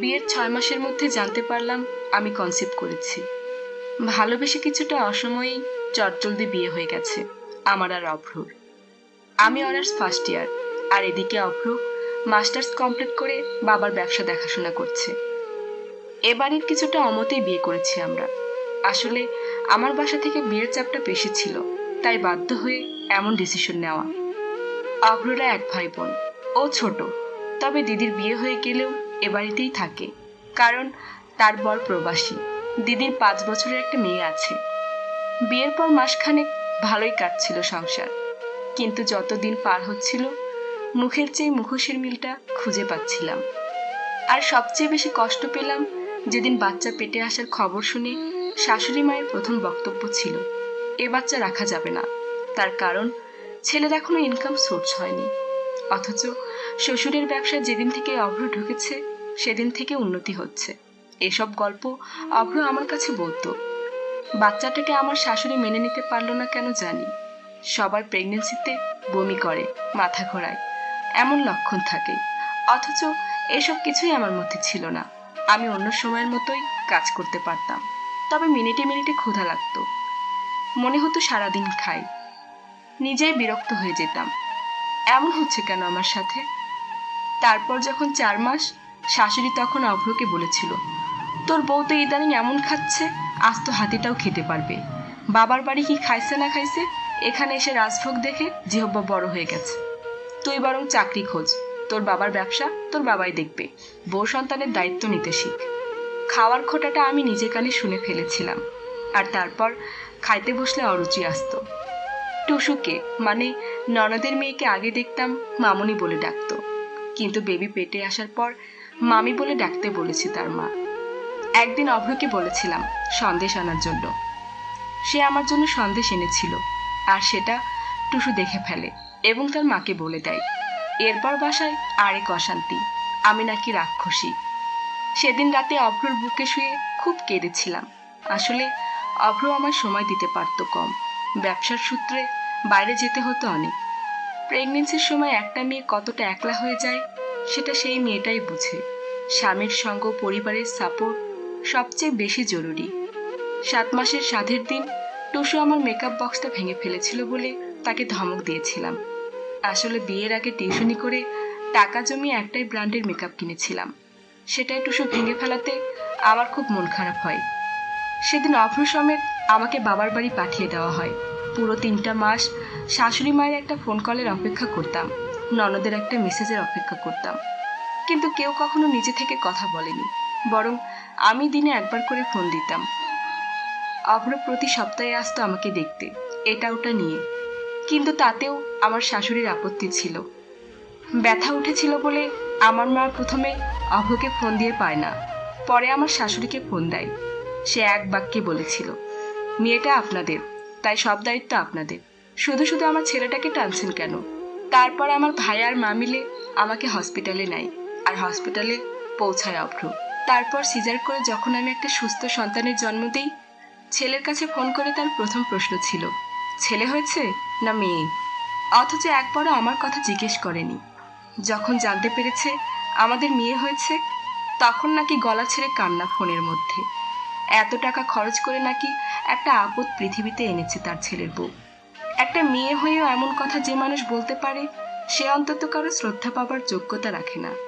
বিয়ের ছয় মাসের মধ্যে জানতে পারলাম আমি কনসেপ্ট করেছি। ভালোবেসে কিছুটা অসময়েই চটজলদি বিয়ে হয়ে গেছে, আমার আর অভ্রর। আমি অনার্স ফার্স্ট ইয়ার, আর এদিকে অভ্র মাস্টার্স কমপ্লিট করে বাবার ব্যবসা দেখাশোনা করছে। এবারের কিছুটা অমতেই বিয়ে করেছি আমরা। আসলে আমার বাসা থেকে বিয়ের চাপটা বেশি ছিল, তাই বাধ্য হয়ে এমন ডিসিশন নেওয়া। অভ্ররা এক ভাই বোন, ও ছোট, তবে দিদির বিয়ে হয়ে গেলেও এ বাড়িতেই থাকে। কারণ তার বর প্রবাসী। দিদির পাঁচ বছরের একটা মেয়ে আছে। বিয়ের পর মাসখানেক ভালোই কাটছিল সংসার। কিন্তু যতদিন পার হচ্ছিল, মুখের চেয়ে মুখোশের মিলটা খুঁজে পাচ্ছিলাম। আর সবচেয়ে বেশি কষ্ট পেলাম যেদিন বাচ্চা পেটে আসার খবর শুনে শাশুড়ি মায়ের প্রথম বক্তব্য ছিল, এ বাচ্চা রাখা যাবে না। তার কারণ, ছেলের এখনও ইনকাম সোর্স হয়নি। অথচ শ্বশুরের ব্যবসায় যেদিন থেকে অভ্র ঢুকেছে, সেদিন থেকে উন্নতি হচ্ছে। এসব গল্প অভ্র আমার কাছে বলতো বাচ্চাটাকে আমার শাশুড়ি মেনে নিতে পারল না কেন জানি। সবার প্রেগনেন্সিতে বমি করে, মাথা ঘোরায়, এমন লক্ষণ থাকে। অথচ এসব কিছুই আমার মধ্যে ছিল না। আমি অন্য সময়ের মতোই কাজ করতে পারতাম। তবে মিনিটে মিনিটে ক্ষুধা লাগতো। মনে হতো সারাদিন খাই। নিজেই বিরক্ত হয়ে যেতাম। এমন হচ্ছে কেন আমার সাথে? তারপর যখন চার মাস, শাশুড়ি তখন অভ্রকে বলেছিল, তোর বউ তো ইদানিং এমন খাচ্ছে, আজ তো হাতিটাও খেতে পারবে। বাবার বাড়ি কি খাইছে না খাইছে, এখানে এসে রাজভোগ দেখে জিহব্বা বড় হয়ে গেছে। তুই বরং চাকরি খোঁজ, তোর বাবার ব্যবসা তোর বাবাই দেখবে, বউ সন্তানের দায়িত্ব নিতে শিখ। খাওয়ার খোটাটা আমি নিজে কানে শুনে ফেলেছিলাম, আর তারপর খাইতে বসলে অরুচি আসতো। টুসুকে মানে ননদের মেয়েকে আগে দেখতাম মামনি বলে ডাকতো। কিন্তু বেবি পেটে আসার পর মামি বলে ডাকতে বলেছে তার মা। একদিন অভ্রকে বলেছিলাম সন্দেশ আনার জন্য। সে আমার জন্য সন্দেশ এনেছিল, আর সেটা টুসু দেখে ফেলে এবং তার মাকে বলে দেয়। এরপর বাসায় আরেক অশান্তি, আমি নাকি রাক্ষসী। সেদিন রাতে অভ্রর বুকে শুয়ে খুব কেঁদেছিলাম। আসলে অভ্র আমার সময় দিতে পারতো কম। ব্যবসার সূত্রে বাইরে যেতে হতো অনেক। প্রেগনেন্সির সময় একটা মেয়ে কতটা একলা হয়ে যায়, সেটা সেই মেয়েটাই বুঝে। স্বামীর সঙ্গ, পরিবারের সাপোর্ট সবচেয়ে বেশি জরুরি। সাত মাসের সাধের দিন টুসু আমার মেকআপ বক্সটা ভেঙে ফেলেছিল বলে তাকে ধমক দিয়েছিলাম। আসলে বিয়ের আগে টিউশনি করে টাকা জমিয়ে একটাই ব্র্যান্ডের মেকআপ কিনেছিলাম। সেটাই টুসু ভেঙে ফেলাতে আমার খুব মন খারাপ হয়। সেদিন অভ্র সমেত আমাকে বাবার বাড়ি পাঠিয়ে দেওয়া হয়। পুরো তিনটা মাস শাশুড়ি মায়ের একটা ফোন কলের অপেক্ষা করতাম, ননদের একটা মেসেজের অপেক্ষা করতাম। কিন্তু কেউ কখনো নিজে থেকে কথা বলেনি, বরং আমি দিনে একবার করে ফোন দিতাম। অভ্র প্রতি সপ্তাহে আসতো আমাকে দেখতে, এটা ওটা নিয়ে। কিন্তু তাতেও আমার শাশুড়ির আপত্তি ছিল। ব্যথা উঠেছিল বলে আমার মা প্রথমে অভ্রকে ফোন দিয়ে পায় না, পরে আমার শাশুড়িকে ফোন দেয়। সে এক বাক্যে বলেছিল, মেয়েটা আপনাদের তাই সব দায়িত্ব আপনাদের। শুধু শুধু আমার ছেলেটাকে টানছেন কেন? তারপর আমার ভাই আর মা মিলে আমাকে হসপিটালে নেয় আর হসপিটালে পৌঁছায় অভ্র। তারপর সিজার করে যখন আমি একটা সুস্থ সন্তানের জন্ম দিই, ছেলের কাছে ফোন করে তার প্রথম প্রশ্ন ছিল, ছেলে হয়েছে না মেয়ে? অথচ একবারও আমার কথা জিজ্ঞেস করেনি। যখন জানতে পেরেছে আমাদের মেয়ে হয়েছে, তখন নাকি গলা ছেড়ে কান্না ফোনের মধ্যে। এত টাকা খরচ করে নাকি একটা আপদ পৃথিবীতে এনেছে তার ছেলের বউ। একটা মেয়ে হয়েও এমন কথা যে মানুষ বলতে পারে, সে অন্তত কারও শ্রদ্ধা পাবার যোগ্যতা রাখে না।